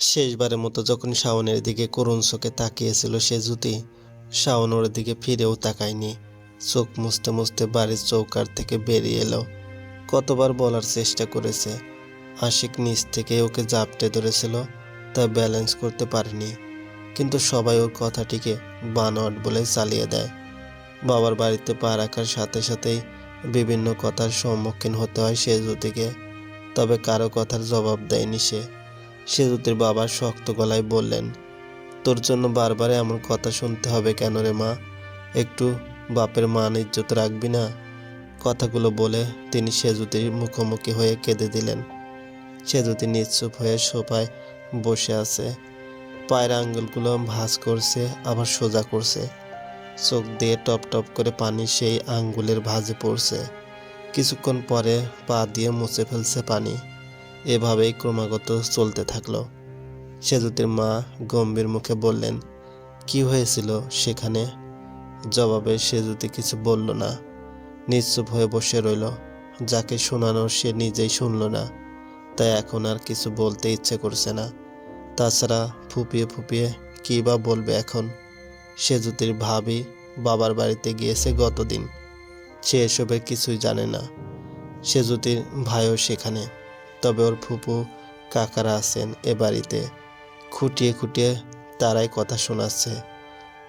শেষবারের মতো যখন শাওনের দিকে করুণ চোখে তাকিয়েছিল সে জুতি শাওন ওর দিকে ফিরেও তাকায়নি, চোখ মুছতে মুছতে বাড়ির চৌকার থেকে বেরিয়ে এলো। কতবার বলার চেষ্টা করেছে। আশিক নিচ থেকে ওকে জাপটে ধরেছিল, তা ব্যালেন্স করতে পারেনি। কিন্তু সবাই ওর কথাটিকে বানট বলে চালিয়ে দেয়। বাবার বাড়িতে পা রাখার সাথে সাথেই বিভিন্ন কথার সম্মুখীন হতে হয় সে জুতিকে তবে কারও কথার জবাব দেয়নি সে। সেজুতির বাবা শক্ত গলায় বললেন, তোর জন্য বারবার এমন কথা শুনতে হবে কেন রে মা? একটু বাপের মান ইজ্জত রাখবি না? কথাগুলো বলে তিনি সেজুতির মুখোমুখি হয়ে কেঁদে দিলেন। সেজুতি নিশ্চুপ হয়ে সোফায় বসে আছে। পায়ের আঙ্গুলগুলো ভাঁজ করছে, আবার সোজা করছে। চোখ দিয়ে টপ টপ করে পানি সেই আঙ্গুলের ভাঁজে পড়ছে। কিছুক্ষণ পরে পা দিয়ে মুছে ফেলছে পানি। এভাবেই ক্রমাগত চলতে থাকল। সেজুতির মা গম্ভীর মুখে বললেন, কি হয়েছিল সেখানে? জবাবে সেজুতি কিছু বলল না। নিশ্চুপ হয়ে বসে রইল। যাকে শোনানোর সে নিজেই শুনল না। তাই এখন আর কিছু বলতে ইচ্ছে করছে না। তাছাড়া ফুপিয়ে ফুপিয়ে কী বা বলবে এখন? সেজুতির ভাবি বাবার বাড়িতে গিয়েছে গতদিন। সে এসবের কিছুই জানে না। সেজুতির ভাইও সেখানে। তবে ওর ফুপু কাকারা আছেন এ বাড়িতে। খুঁটিয়ে খুঁটিয়ে তারাই কথা শোনাচ্ছে,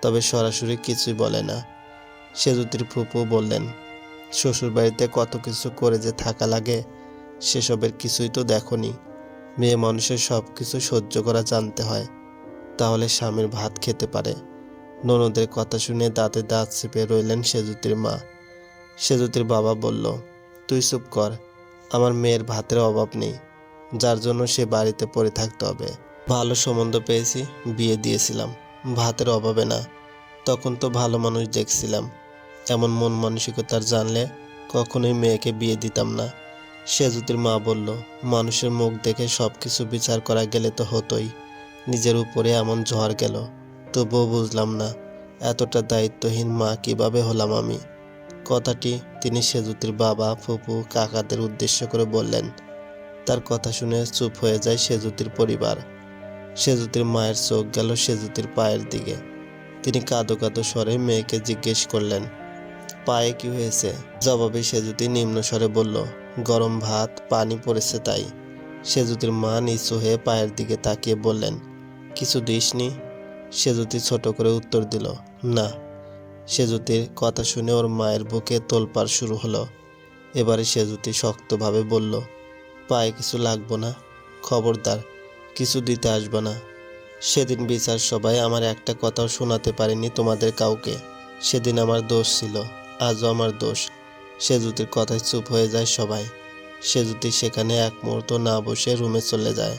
তবে সরাসরি কিছুই বলে না। সেজুতির ফুপু বললেন শ্বশুর বাড়িতে কত কিছু করে যে থাকা লাগে, সেসবের কিছুই তো দেখনি। মেয়ে মানুষের সব কিছু সহ্য করা জানতে হয়, তাহলে স্বামীর ভাত খেতে পারে। ননদের কথা শুনে দাঁতে দাঁত চেপে রইলেন সেজুতির মা। সেজুতির বাবা বলল, তুই চুপ কর আমার মেয়ের ভাতের অভাব নেই, যার জন্য সে বাড়িতে পড়ে থাকতে হবে। ভালো সম্বন্ধ পেয়েছি, বিয়ে দিয়েছিলাম। ভাতের অভাবে না, তখন তো ভালো মানুষ দেখছিলাম। এমন মন মানসিকতার জানলে কখনোই মেয়েকে বিয়ে দিতাম না। সেজুতির মা বলল, মানুষের মুখ দেখে সব কিছু বিচার করা গেলে তো হতোই। নিজের উপরে এমন ঝড় গেল, তবুও বুঝলাম না, এতটা দায়িত্বহীন মা কীভাবে হলাম আমি? কথাটি তিনি সেজুতির বাবা ফুপু কাকাদের উদ্দেশ্য করে বললেন। তার কথা শুনে চুপ হয়ে যায় সেজুতির পরিবার। সেজুতির মায়ের চোখ গেল সেজুতির পায়ের দিকে। তিনি কাঁদো কাঁদো স্বরে মেয়েকে জিজ্ঞেস করলেন, পায়ে কি হয়েছে? জবাবে সেজুতি নিম্ন স্বরে বলল, গরম ভাত, পানি পড়েছে তাই। সেজুতির মা নিচু হয়ে পায়ের দিকে তাকিয়ে বললেন, কিছু দিসনি? সেজুতি ছোট করে উত্তর দিল, না। সেজুতির কথা শুনে ওর মায়ের বুকে তোলপাড় শুরু হলো। এবারে সেজুতি শক্তভাবে বলল, পায়ে কিছু লাগবো না, খবরদার, কিছু দিতে আসবে না। সেদিন বিচার সবাই আমার একটা কথাও শোনাতে পারিনি তোমাদের কাউকে। সেদিন আমার দোষ ছিল, আজও আমার দোষ। সেজুতির কথায় চুপ হয়ে যায় সবাই। সেজুতি সেখানে এক মুহূর্ত না বসে রুমে চলে যায়।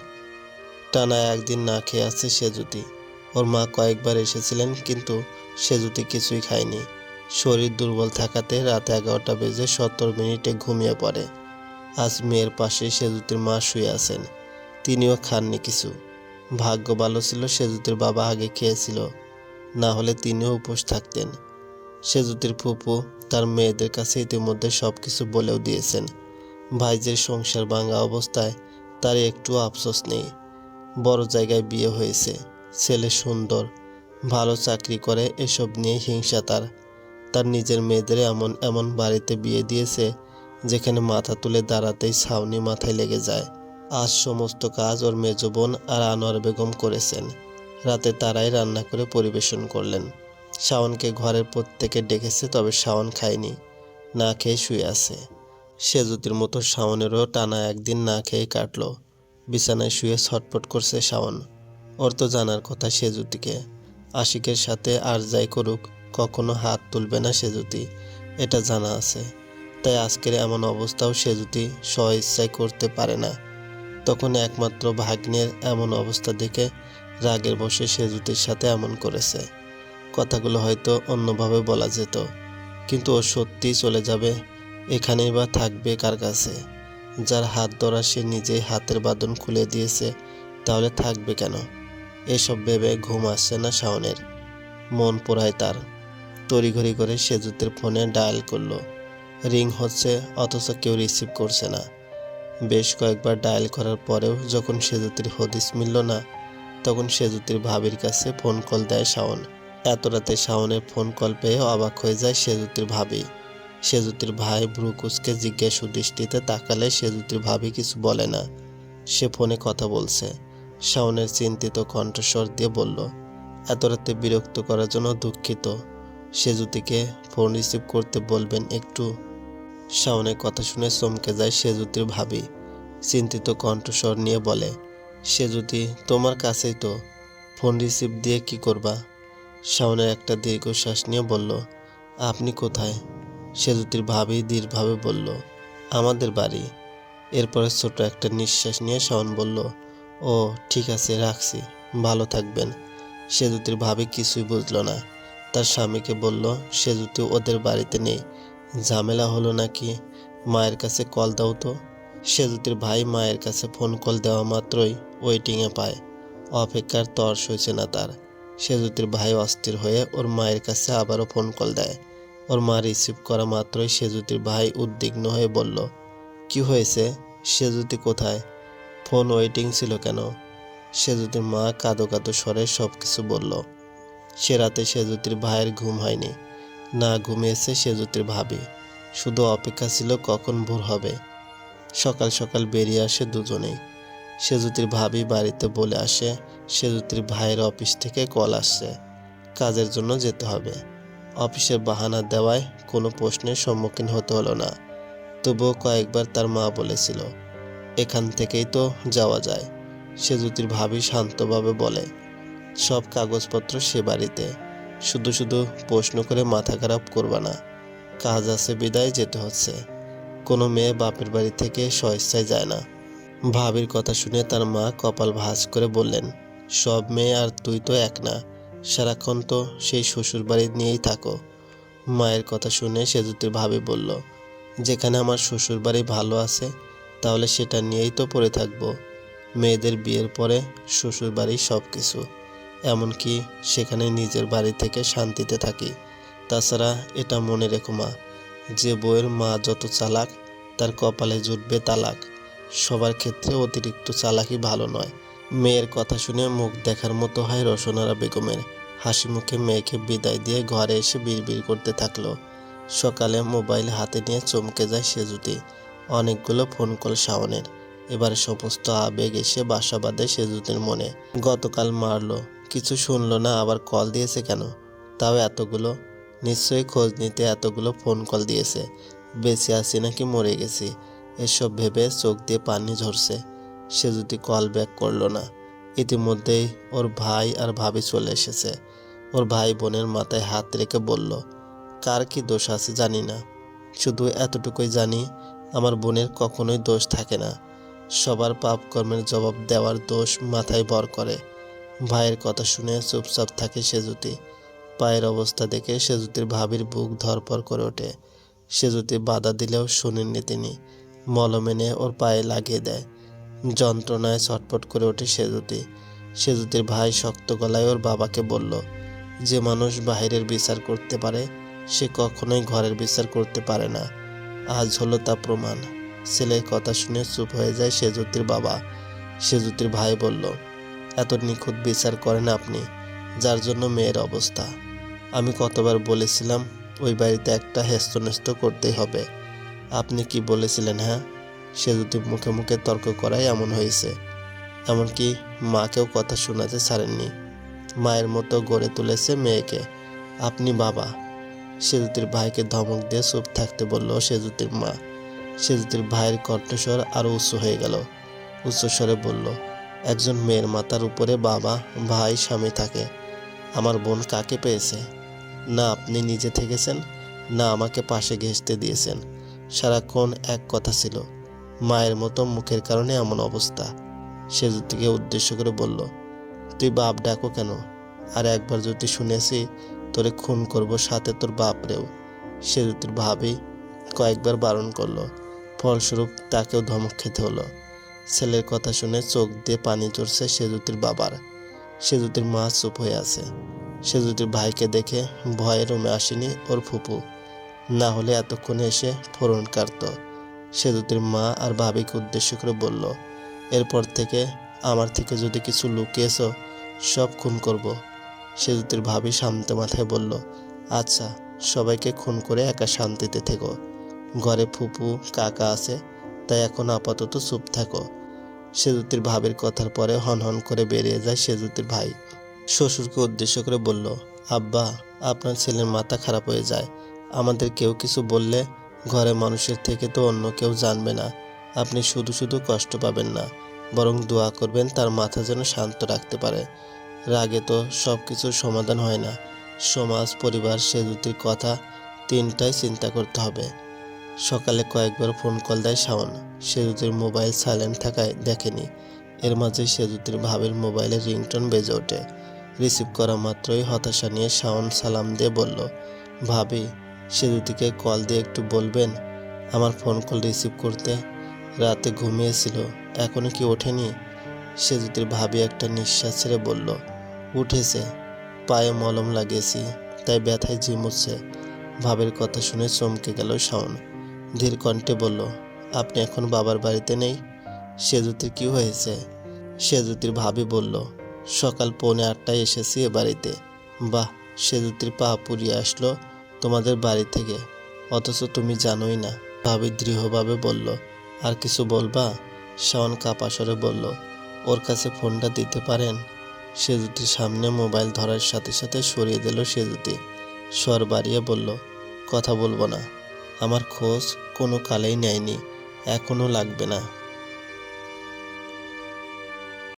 টানা একদিন না খেয়ে আছে সেজুতি। ওর মা কয়েকবার এসেছিলেন, কিন্তু সেজুতি কিছুই খায়নি। শরীর দুর্বল থাকাতে রাত এগারোটা বেজে সত্তর মিনিটে ঘুমিয়ে পড়ে। আজ মেয়ের পাশে সেজুতির মা শুয়ে আছেন। তিনিও খাননি কিছু। ভাগ্য ভালো ছিল সেজুতির বাবা আগে খেয়েছিল। না হলে তিনিও উপোস থাকতেন। সেজুতির ফুপু তার মেয়েদের কাছে ইতিমধ্যে সব কিছু বলেও দিয়েছেন। ভাইজের সংসার ভাঙা অবস্থায় তার একটু আফসোস নেই। বড় জায়গায় বিয়ে হয়েছে। ছেলে সুন্দর, ভালো চাকরি করে, এসব নিয়ে হিংসা তার। তার নিজের মেয়েদের এমন এমন বাড়িতে বিয়ে দিয়েছে, যেখানে মাথা তুলে দাঁড়াতেই ছাউনি মাথায় লেগে যায়। আজ সমস্ত কাজ ওর মেজ বোন আর আনোয়ার বেগম করেছেন। রাতে তারাই রান্না করে পরিবেশন করলেন। শাওনকে ঘরের প্রত্যেকে ডেকেছে, তবে শাওন খায়নি, না খেয়ে শুয়ে আছে। সেজুতির মতো শাওনেরও টানা একদিন না খেয়ে কাটল। বিছানায় শুয়ে ছটপট করছে শাওন। তো জানার কথা সেজুতিকে। আশিকের সাথে আর যাই করুক, কখনো হাত তুলবে না সেজুতি, এটা জানা আছে। তাই আজকের এমন অবস্থাও সেজুতি স্ব ইচ্ছায় করতে পারে না। তখন একমাত্র ভাগ্নের এমন অবস্থা দেখে রাগের বসে সেজুতির সাথে এমন করেছে। কথাগুলো হয়তো অন্যভাবে বলা যেত, কিন্তু ও সত্যিই চলে যাবে, এখানেই বা থাকবে কার কাছে? যার হাত ধরা সে নিজেই হাতের বাঁধন খুলে দিয়েছে, তাহলে থাকবে কেন? এসব ভেবে ঘুম আসছে না শাওনের। মন পোড়ায় তার। তড়িঘড়ি করে সেজুতের ফোনে ডায়াল করল। রিং হচ্ছে, অথচ কেউ রিসিভ করছে না। বেশ কয়েকবার ডায়াল করার পরেও যখন সেজুতির হদিস মিলল না, তখন সেজুতির ভাবির কাছে ফোন কল দেয় শাওন। এত রাতে শাওনের ফোন কল পেয়ে অবাক হয়ে যায় সেজুতির ভাবি। সেজুতির ভাই ব্রুকুসকে জিজ্ঞাসু দৃষ্টিতে তাকালে সেজুতির ভাবি কিছু বলে না। সে ফোনে কথা বলছে। শাওনের চিন্তিত কণ্ঠস্বর দিয়ে বলল, এত রাতে বিরক্ত করার জন্য দুঃখিত। সেজুতিকে ফোন রিসিভ করতে বলবেন একটু। শাওনের কথা শুনে চমকে যায় সেজুতির ভাবি। চিন্তিত কণ্ঠস্বর নিয়ে বলে, সেজুতি, তোমার কাছেই তো। ফোন রিসিভ দিয়ে কি করবা? শাওনের একটা দীর্ঘশ্বাস নিয়ে বলল, আপনি কোথায়? সেজুতির ভাবি দীর্ঘভাবে বলল, আমাদের বাড়ি। এরপরে ছোট একটা নিঃশ্বাস নিয়ে শাওন বলল ও, ঠিক আছে, রাখছি। ভালো থাকবেন। সেজুতির ভাবি কিছুই বুঝলো না। তার স্বামীকে বলল, সেজুতি ওদের বাড়িতে নেই। ঝামেলা হলো নাকি? মায়ের কাছে কল দাও তো। সেজুতির ভাই মায়ের কাছে ফোন কল দেওয়া মাত্রই ওয়েটিংয়ে পায়। অপেক্ষার তর সইছে না তার। সেজুতির ভাই অস্থির হয়ে ওর মায়ের কাছে আবারও ফোন কল দেয়। ওর মা রিসিভ করা মাত্রই সেজুতির ভাই উদ্বিগ্ন হয়ে বলল, কি হয়েছে? সেজুতি কোথায়? ফোন ওয়েটিং ছিল কেন? সেজুতির মা কাঁদো কাঁদো স্বরে সব কিছু বলল। সে রাতে সেজুতির ভাইয়ের ঘুম হয়নি। না ঘুমিয়েছে সেজুতির ভাবি। শুধু অপেক্ষা ছিল কখন ভোর হবে। সকাল সকাল বেরিয়ে আসে দুজনেই। সেজুতির ভাবি বাড়িতে বলে আসে সেজুতির ভাইয়ের অফিস থেকে কল আসছে। কাজের জন্য যেতে হবে। অফিসের বাহানা দেওয়ায় কোনো প্রশ্নের সম্মুখীন হতে হলো না। তবুও কয়েকবার তার মা বলেছিল এখান থেকেই তো যাওয়া যায়, সে সেজুতির ভাবি শান্তভাবে বলে। সব কাগজপত্র সে বাড়িতে, শুধু শুধু প্রশ্ন করে মাথা খারাপ করবা না। কাজ আছে, বিদায় যেতে হচ্ছে। কোনো মেয়ে বাপের বাড়ি থেকে স্বেচ্ছায় যায় না। ভাবির কথা শুনে তার মা কপাল ভাঁজ করে বললেন, সব মেয়ে আর তুই তো এক না, সারাক্ষণ তো সেই শ্বশুর বাড়ি নিয়েই থাকো। মায়ের কথা শুনে সেজুতির ভাবি বলল, যেখানে আমার শ্বশুর বাড়ি ভালো আছে তাহলে সেটা নিয়েই তো পড়ে থাকব। মেয়েদের বিয়ের পরে শ্বশুর বাড়ি সব কিছু এমনকি সেখানে নিজের বাড়ি থেকে শান্তিতে থাকি। তাছাড়া এটা মনে রেখো মা, যে বউয়ের মা যত চালাক, তার কপালে জুটবে তালাক। সবার ক্ষেত্রে অতিরিক্ত চালাকি ভালো নয়। মেয়ের কথা শুনে মুখ দেখার মতো হয় রসনারা বেগমের। হাসি মুখে মেয়েকে বিদায় দিয়ে ঘরে এসে বিড়বিড় করতে থাকল। সকালে মোবাইল হাতে নিয়ে চমকে যায় সেজুতি। অনেকগুলো ফোন কল শাওনের। এবার সমস্ত আবেগ এসে বাসা বাঁধে সেজুতির মনে। গতকাল মারলো, কিছু শুনলো না, আবার কল দিয়েছে কেন? তাও এতগুলো? নিশ্চয়ই খোঁজ নিতে এতগুলো ফোন কল দিয়েছে। বেঁচে আছি নাকি মরে গেছি? এসব ভেবে চোখ দিয়ে পানি ঝরছে। সে যদি কল ব্যাক করল না। ইতিমধ্যেই ওর ভাই আর ভাবি চলে এসেছে। ওর ভাই বোনের মাথায় হাত রেখে বলল, কার কি দোষ আছে জানি না। শুধু এতটুকুই জানি আমার বোনের কখনোই দোষ থাকে না। সবার পাপ কর্মের জবাব দেওয়ার দোষ মাথায় ভর করে। ভাইয়ের কথা শুনে চুপচাপ থাকে সেজুতি। পায়ের অবস্থা দেখে সেজুতির ভাবির বুক ধরপর করে ওঠে। সেজুতি বাধা দিলেও শোনেননি তিনি। মলম এনে ওর পায়ে লাগিয়ে দেয়। যন্ত্রণায় ছটপট করে ওঠে সেজুতি। সেজুতির ভাই শক্ত গলায় ওর বাবাকে বলল, যে মানুষ বাহিরের বিচার করতে পারে, সে কখনোই ঘরের বিচার করতে পারে না। আজ হলো তা প্রমাণ। ছেলের কথা শুনে চুপ হয়ে যায় সেজুতির বাবা। সেজুতির ভাই বলল, এত নিখুঁত বিচার করেন আপনি, যার জন্য মেয়ের অবস্থা। আমি কতবার বলেছিলাম, ওই বাড়িতে একটা হেস্তনেস্ত করতেই হবে। আপনি কি বলেছিলেন হ্যাঁ? সে যদি মুখে মুখে তর্ক করাই এমন হয়েছে। এমনকি মাকেও কথা শোনাতে ছাড়েননি। মায়ের মতো গড়ে তুলেছে মেয়েকে। আপনি বাবা সেজুতির ভাইকে ধমক দিয়ে চুপ থাকতে বলল সেজুতির মা। সেজুতির ভাইয়ের কণ্ঠস্বর আরও উঁচু হয়ে গেল। উচ্চস্বরে বলল, একজন মেয়ের মাথার উপরে বাবা, ভাই, স্বামী থাকে। আমার বোন কাকে পেয়েছে? না আপনি নিজে থেকেছেন, না আমাকে পাশে ঘেঁষতে দিয়েছেন। সারাক্ষণ এক কথা ছিল, মায়ের মতো মুখের কারণে এমন অবস্থা। সে জ্যোতিকে উদ্দেশ্য করে বলল, তুই বাপ ডাকো কেন? আর একবার যদি শুনেছি তোরে খুন করব সাথে তোর বাপরেও। সে জ্যোতির ভাবি কয়েকবার বারণ করল, ফলস্বরূপ তাকেও ধমক খেতে হলো। ছেলের কথা শুনে চোখ দিয়ে পানি চড়ছে সেজুতির বাবার। সেজুতির মা চুপ হয়ে আছে। সেজুতির ভাইকে দেখে ভয়ে রুমে আসেনি ওর ফুপু। না হলে এতক্ষণে এসে ফোরন কাটত। সেজুতির মা আর ভাবিকে উদ্দেশ্য করে বলল, এরপর থেকে আমার থেকে যদি কিছু লুকিয়েছ, সব খুন করব। সেজুতির ভাবি শান্ত মাথায় বলল আচ্ছা সবাইকে খুন করে একা শান্তিতে থেকো। ঘরে ফুপু, কাকা আছে, তাই এখন আপাতত চুপ থাকো। সেজুতির ভাবির কথার পরে হনহন করে বেরিয়ে যায় সেজুতির ভাই। শ্বশুরকে উদ্দেশ্য করে বলল, আব্বা, আপনার ছেলের মাথা খারাপ হয়ে যায়। আমাদের কেউ কিছু বললে ঘরে মানুষের থেকে তো অন্য কেউ জানবে না। আপনি শুধু শুধু কষ্ট পাবেন না, বরং দোয়া করবেন তার মাথা যেন শান্ত রাখতে পারে। রাগে তো সব কিছুর সমাধান হয় না। সমাজ, পরিবার সেজুতির কথা তিনটাই চিন্তা করতে হবে। সকালে কয়েকবার ফোন কল দেয় শাওন। সেজুতির মোবাইল সাইলেন্ট থাকায় দেখেনি। এর মাঝে সেজুতির ভাবের মোবাইলে রিংটোন বেজে ওঠে। রিসিভ করা মাত্রই হতাশা নিয়ে শাওন সালাম দিয়ে বলল, ভাবি সেজুতিকে কল দিয়ে একটু বলবেন? আমার ফোন কল রিসিভ করতে রাতে ঘুমিয়েছিল। এখনও কি ওঠেনি? সেজুতির ভাবি একটা নিঃশ্বাস ছেড়ে বলল, উঠেছে, পায়ে মলম লাগিয়েছি, তাই ব্যথায় ঝিমুচ্ছে। ভাবের কথা শুনে চমকে গেল শাওন। ধীর কণ্ঠে বলল, আপনি এখন বাবার বাড়িতে নেই? সেজুতির কি হয়েছে? সেজুতির ভাবি বলল, সকাল পৌনে আটটায় এসেছি এ বাড়িতে। বাহ সেজুতির পা পুড়িয়ে আসলো তোমাদের বাড়ি থেকে। অথচ তুমি জানোই না। ভাবি দৃঢ়ভাবে বলল, আর কিছু বলবা? শাওন কাপাসরে বলল ওর কাছে ফোনটা দিতে পারেন? সেজুতির সামনে মোবাইল ধরার সাথে সাথে সরিয়ে দিল সেজুতি। স্বর বাড়িয়ে বলল, কথা বলব না। আমার খোঁজ কোনো কালেই নেয়নি। এখনও লাগবে না।